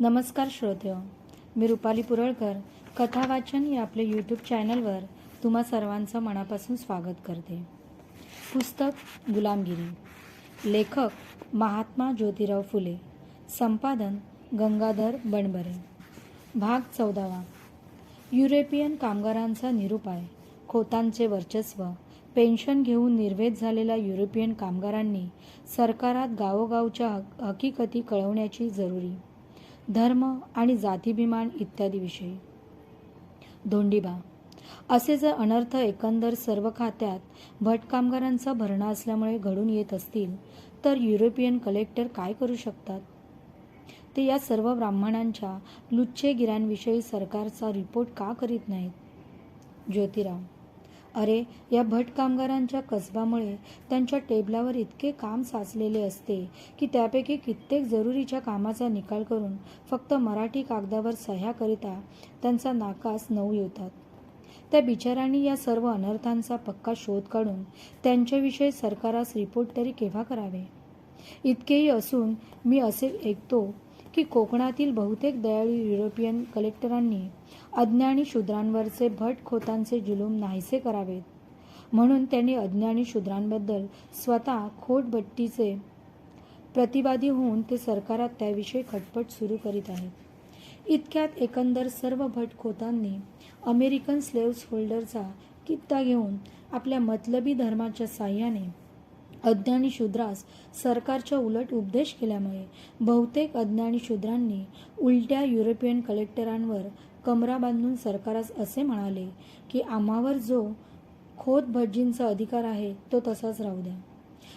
नमस्कार श्रोते मी रुपाली पुरळकर. कथावाचन या आपल्या यूट्यूब चॅनलवर तुम्हा सर्वांचं मनापासून स्वागत करते. पुस्तक गुलामगिरी. लेखक महात्मा ज्योतिराव फुले. संपादन गंगाधर बनबरे. भाग चौदावा. युरोपियन कामगारांचा निरुपाय खोतांचे वर्चस्व पेन्शन घेऊन निर्वेद झालेल्या युरोपियन कामगारांनी सरकारात गावोगावच्या हक- हकीकती कळवण्याची जरुरी धर्म आणि जातीभिमान इत्यादी विषयी धोंडीबा असे जर अनर्थ एकंदर सर्व खात्यात भट कामगारांचा भरणा असल्यामुळे घडून येत असतील तर युरोपियन कलेक्टर काय करू शकतात? ते या सर्व ब्राह्मणांच्या लुच्चेगिऱ्यांविषयी सरकारचा रिपोर्ट का करीत नाहीत? ज्योतिराव अरे या भट कामगारांच्या कसबामुळे त्यांच्या टेबलावर इतके काम साचलेले असते की त्यापैकी कित्येक जरुरीच्या कामाचा निकाल करून फक्त मराठी कागदावर सह्या करिता त्यांचा नाकास नऊ येतात. त्या बिचारांनी या सर्व अनर्थांचा पक्का शोध काढून त्यांच्याविषयी सरकारास रिपोर्ट तरी केव्हा करावे? इतकेही असून मी असे ऐकतो की कोकणातील बहुतेक दयाळू युरोपियन कलेक्टरांनी अज्ञानी शूद्रांवरचे भट खोतांचे जुलूम नाहीसे करावेत. म्हणून त्यांनी अज्ञानी शूद्रांबद्दल स्वतः खोटबट्टीचे प्रतिवादी होऊन ते सरकारात त्याविषयी खटपट सुरू करीत आहेत. इतक्यात एकंदर सर्व भट खोतांनी अमेरिकन स्लेव्स होल्डरचा कित्ता घेऊन आपल्या मतलबी धर्माच्या साह्याने अज्ञानी शूद्रास सरकारच्या उलट उपदेश केल्यामुळे बहुतेक अज्ञानी शूद्रांनी उलट्या युरोपियन कलेक्टरांवर कमरा बांधून सरकारास असे म्हणाले की आम्हावर जो खोत भटजींचा अधिकार आहे तो तसाच राहू द्या.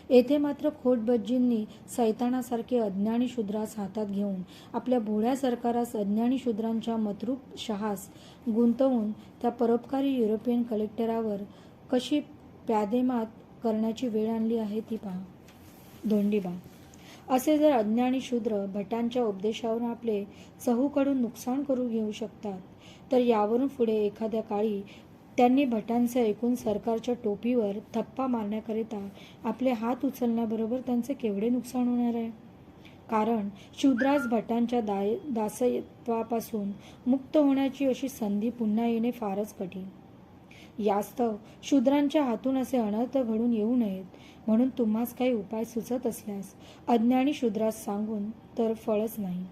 येथे मात्र खोटभटजींनी सैतानासारखे अज्ञानी शूद्रास हातात घेऊन आपल्या भोळ्या सरकारास अज्ञानी शूद्रांच्या मतरूप शहास गुंतवून त्या परोपकारी युरोपियन कलेक्टरावर कशी प्यादेमात करण्याची वेळ आणली आहे ती पहा. धोंडीबा असे जर अज्ञानी शूद्र भटांच्या उपदेशावरून आपले चहूकडून नुकसान करू घेऊ शकतात तर यावरून पुढे एखाद्या काळी त्यांनी भटांचे ऐकून सरकारच्या टोपीवर थप्पा मारण्याकरिता आपले हात उचलण्याबरोबर त्यांचे केवढे नुकसान होणार आहे? कारण शूद्रास भटांच्या दाय दासत्वापासून मुक्त होण्याची अशी संधी पुन्हा येणे फारच कठीण. यास्तव शूद्रांच्या हातून असे अनर्थ घडून येऊ नयेत. म्हणून तुम्हास काही उपाय सुचत असल्यास अज्ञानी शूद्रास सांगून तर फळच नाही.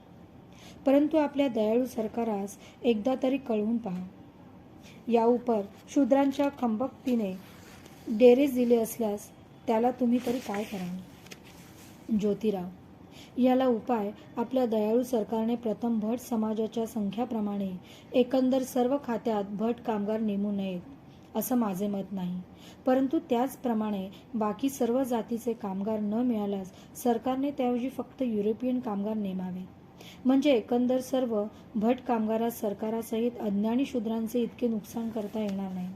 परंतु आपल्या दयाळू सरकारास एकदा तरी कळवून पहा. या उपर शूद्रांच्या खंबक्तीने डेरेज दिले असल्यास त्याला तुम्ही तरी काय कराल? ज्योतिराव याला उपाय आपल्या दयाळू सरकारने प्रथम भट समाजाच्या संख्याप्रमाणे एकंदर सर्व खात्यात भट कामगार नेमू नयेत. असं माझे मत नाही. परंतु त्याचप्रमाणे बाकी सर्व जातीचे कामगार न मिळाल्यास सरकारने त्याऐवजी फक्त युरोपियन कामगार नेमावे. म्हणजे एकंदर सर्व भट कामगारास सरकारासहित अज्ञानी शूद्रांचे इतके नुकसान करता येणार नाही.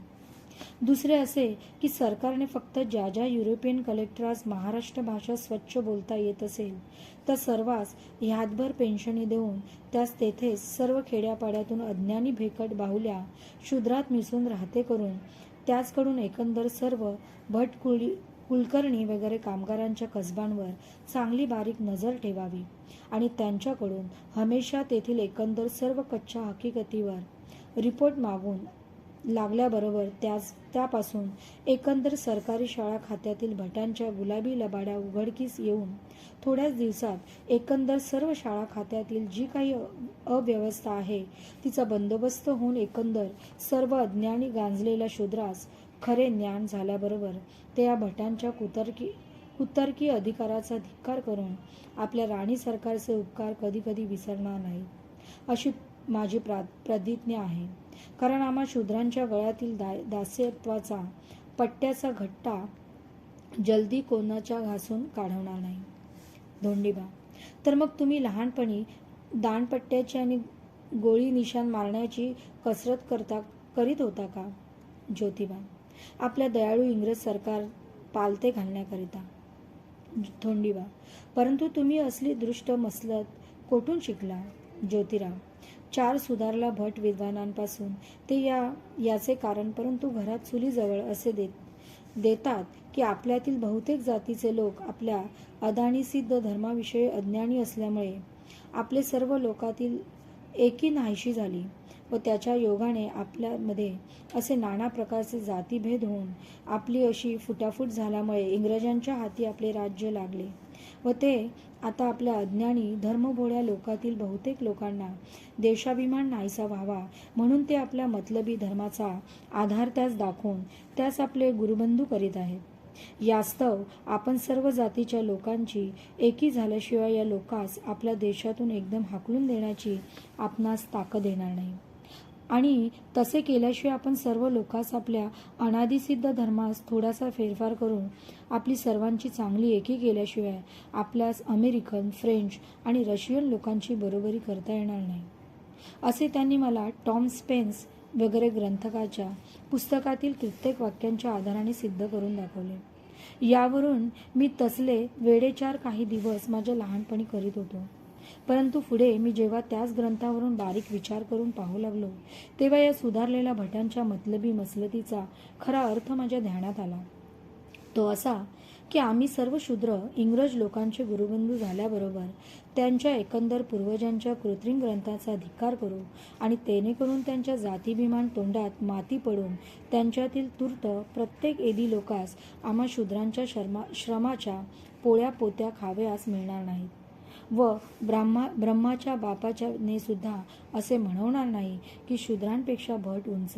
दुसरे असे की सरकारने फक्त ज्या ज्या युरोपियन कलेक्टरास महाराष्ट्र भाषा स्वच्छ बोलता येत असेल त्या सर्वांस ह्यातभर पेन्शनी देऊन त्यास तेथेच सर्व खेड्यापाड्यातून अज्ञानी भेकट बाहुल्या शूद्रात मिसळून राहते करून त्याचकडून एकंदर सर्व भट कुळी कुलकर्णी वगैरे कामगारांच्या कसबांवर चांगली बारीक नजर ठेवावी आणि त्यांच्याकडून हमेशा तेथील एकंदर सर्व कच्च्या हकीकतीवर रिपोर्ट मागून लागल्याबरोबर त्याच त्यापासून एकंदर सरकारी शाळा खात्यातील भटांच्या गुलाबी लबाड्या उघडकीस येऊन थोड्याच दिवसात एकंदर सर्व शाळा खात्यातील जी काही अव्यवस्था आहे तिचा बंदोबस्त होऊन एकंदर सर्व अज्ञानी गांजलेल्या शूद्रास खरे ज्ञान झाल्याबरोबर ते या भटांच्या कुतर्की कुतर्की अधिकाराचा धिक्कार करून आपल्या राणी सरकारचे उपकार कधी कधी विसरणार नाहीत. अशी माझी प्रा प्रतिज्ञा आहे. कारण आम्हा शूद्रांच्या गळ्यातील दा दास्यत्वाचा पट्ट्याचा घट्टा जल्दी कोणाच्या घासून काढवणार नाही. धोंडीबा तर मग तुम्ही लहानपणी दाणपट्ट्याची आणि गोळी निशाण मारण्याची कसरत करता करीत होता का? ज्योतिबा आपल्या दयाळू इंग्रज सरकार पालते घालण्याकरिता. धोंडीबा परंतु तुम्ही असली दृष्ट मसलत कोठून शिकला? ज्योतिराव चार सुधारला भट विद्वानांपासून. ते या याचे कारण परंतु घरात चुलीजवळ असे देत देतात की आपल्यातील बहुतेक जातीचे लोक आपल्या अदाणीसिद्ध धर्माविषयी अज्ञानी असल्यामुळे आपले सर्व लोकातील एकी नाहीशी झाली व त्याच्या योगाने आपल्यामध्ये असे नाना प्रकारचे जातीभेद होऊन आपली अशी फुटाफूट झाल्यामुळे इंग्रजांच्या हाती आपले राज्य लागले. व ते आता आपल्या अज्ञानी धर्मभोळ्या लोकातील बहुतेक लोकांना देशाभिमान नाहीसा व्हावा म्हणून ते आपल्या मतलबी धर्माचा आधार त्यास दाखवून त्यास आपले गुरुबंधू करीत आहेत. यास्तव आपण सर्व जातीच्या लोकांची एकी झाल्याशिवाय या लोकास आपल्या देशातून एकदम हाकलून देण्याची आपणास ताकद येणार नाही. आणि तसे केल्याशिवाय आपण सर्व लोकांस आपल्या अनादिसिद्ध धर्मास थोडासा फेरफार करून आपली सर्वांची चांगली एकी केल्याशिवाय आपल्यास अमेरिकन फ्रेंच आणि रशियन लोकांची बरोबरी करता येणार नाही. असे त्यांनी मला टॉम स्पेन्स वगैरे ग्रंथकाच्या पुस्तकातील कित्येक वाक्यांच्या आधाराने सिद्ध करून दाखवले. यावरून मी तसले वेडेचार काही दिवस माझ्या लहानपणी करीत होतो. परंतु पुढे मी जेव्हा त्याच ग्रंथावरून बारीक विचार करून पाहू लागलो तेव्हा या सुधारलेल्या भटांच्या मतलबी मसलतीचा खरा अर्थ माझ्या ध्यानात आला. तो असा की आम्ही सर्व शूद्र इंग्रज लोकांचे गुरुबंधू झाल्याबरोबर त्यांच्या एकंदर पूर्वजांच्या कृत्रिम ग्रंथाचा धिक्कार करू आणि तेने करून त्यांच्या जातीभिमान तोंडात माती पडून त्यांच्यातील तूर्त प्रत्येक एदी लोकास आम्हा शूद्रांच्या शर्मा श्रमाच्या पोळ्या पोत्या खाव्यास मिळणार नाहीत. व ब्रह्मा ब्रह्माच्या बापाच्या ने सुद्धा असे म्हणवणार नाही की शूद्रांपेक्षा भट उंच.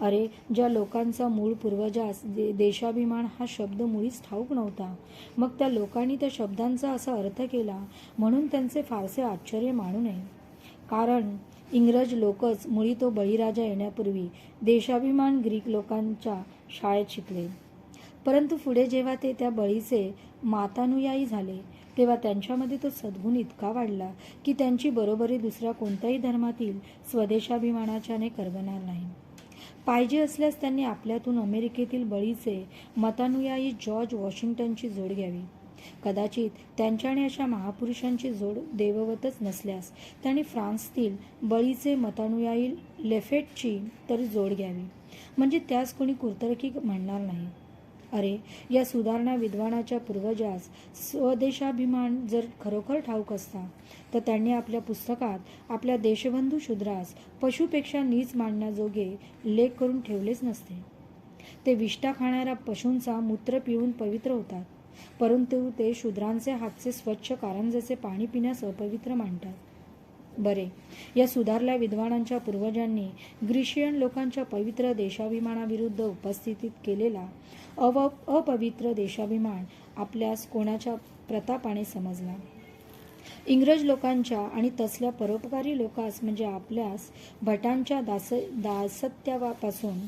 अरे ज्या लोकांचा मूळ पूर्वजास दे देशाभिमान हा शब्द मुळीच ठाऊक नव्हता. मग त्या लोकांनी त्या शब्दांचा असा अर्थ केला म्हणून त्यांचे फारसे आश्चर्य मानू नये. कारण इंग्रज लोकच मुळी तो बळीराजा येण्यापूर्वी देशाभिमान ग्रीक लोकांच्या शाळेत शिकले. परंतु पुढे जेव्हा ते त्या बळीचे मातानुयायी झाले तेव्हा त्यांच्यामध्ये तो सद्गुण इतका वाढला की त्यांची बरोबरी दुसऱ्या कोणत्याही धर्मातील स्वदेशाभिमानाच्याने करगणार नाही. पाहिजे असल्यास त्यांनी आपल्यातून अमेरिकेतील बळीचे मतानुयायी जॉर्ज वॉशिंग्टनची जोड घ्यावी. कदाचित त्यांच्याने अशा महापुरुषांची जोड देववतच नसल्यास त्यांनी फ्रान्सतील बळीचे मतानुयायी लेफेटची तरी जोड घ्यावी. म्हणजे त्यास कोणी कुर्तरकी म्हणणार नाही. अरे या सुधारणा विद्वानाच्या पूर्वजास स्वदेशाभिमान जर खरोखर ठाऊक असता तर त्यांनी आपल्या पुस्तकात आपल्या देशबंधू शूद्रास पशुपेक्षा नीच मांडण्याजोगे लेख करून ठेवलेच नसते. ते विष्ठा खाणाऱ्या पशूंचा मूत्र पिऊन पवित्र होतात परंतु ते शूद्रांचे हातचे स्वच्छ कारंजाचे पाणी पिण्यास अपवित्र मांडतात बरे. या सुधारल्या विद्वानांच्या पूर्वजांनी ग्रीशियन लोकांच्या पवित्र देशाभिमानाविरुद्ध उपस्थितीत केलेला अव अपवित्र देशाभिमान आपल्यास कोणाच्या प्रतापाने समजला? इंग्रज लोकांच्या आणि तसल्या परोपकारी लोकास म्हणजे आपल्यास भटांच्या दास दासत्यापासून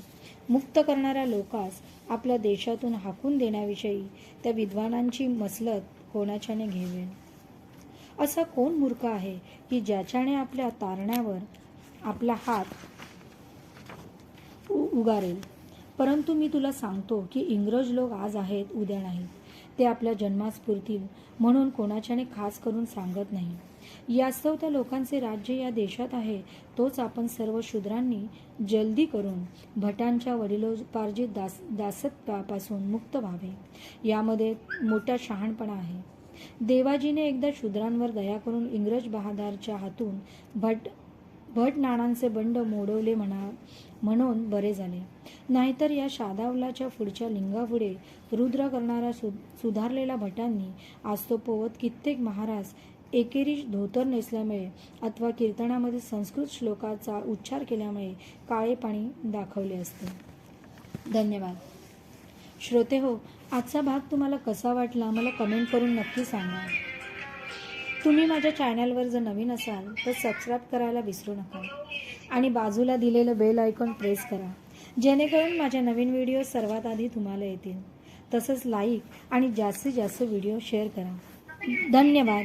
मुक्त करणाऱ्या लोकास आपल्या देशातून हाकून देण्याविषयी त्या विद्वानांची मसलत कोणाच्याने घेवेल असा कोण मूर्ख आहे की ज्याच्याने आपल्या तारण्यावर आपला हात उ- उगारेल? परंतु मी तुला सांगतो की इंग्रज लोक आज आहेत उद्या नाहीत. ते आपल्या जन्मास पुरतील म्हणून कोणाच्याने खास करून सांगत नाही. यास्तव त्या लोकांचे राज्य या देशात आहे तोच आपण सर्व शूद्रांनी जल्दी करून भटांच्या वडिलोपार्जित दास दासत्वापासून मुक्त व्हावे. यामध्ये मोठा शहाणपणा आहे. देवाजीने एकदा शूद्रांवर दया करून इंग्रज बहादारच्या हातून भट भट नाणांचे बंड मोडवले म्हणा म्हणून बरे झाले. नाहीतर या शादावलाच्या पुढच्या लिंगापुढे रुद्र करणाऱ्या सु सुधारलेल्या भटांनी आज तो पोवत कित्येक महाराज एकेरी धोतर नेसल्यामुळे अथवा कीर्तनामध्ये संस्कृत श्लोकाचा उच्चार केल्यामुळे काळे पाणी दाखवले असते. धन्यवाद. श्रोते हो आजचा भाग तुम्हाला कसा वाटला मला कमेंट करून नक्की सांगा. तुम्ही माझ्या चॅनलवर जर नवीन असाल तर सबस्क्राईब करायला विसरू नका आणि बाजूला दिलेलं बेल आयकॉन प्रेस करा. जेणेकरून माझ्या नवीन व्हिडिओ सर्वात आधी तुम्हाला येतील. तसंच लाईक आणि जास्तीत जास्त व्हिडिओ शेअर करा. धन्यवाद.